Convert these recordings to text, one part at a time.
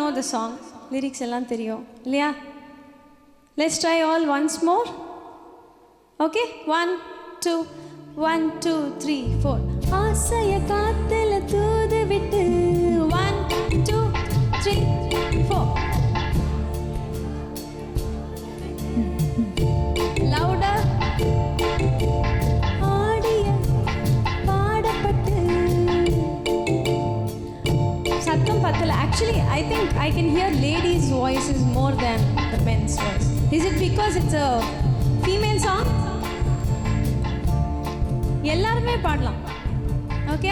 No the song lyrics எல்லாம் தெரியும் இல்லையா? Let's try all once more okay one two one two three four ஆசைய காத்து I think I can hear ladies voice is more than the men's voice is it because it's a female song எல்லாருமே பாடலாம் okay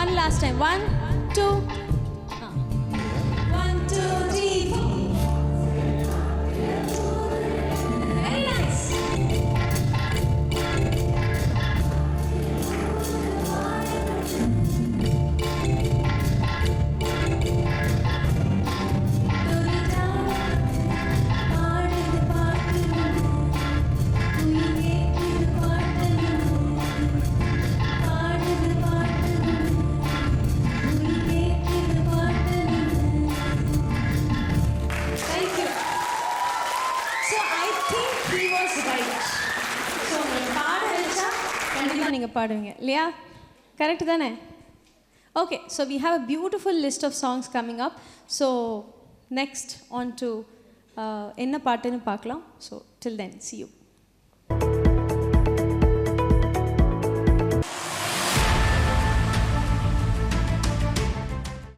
one last time one two so right. பாட வச்சா கண்டிப்பாக நீங்கள் பாடுவீங்க. இல்லையா கரெக்ட் தானே? Okay so we have a beautiful list of songs coming up so next on to என்ன பாட்டுன்னு பார்க்கலாம். So till then see you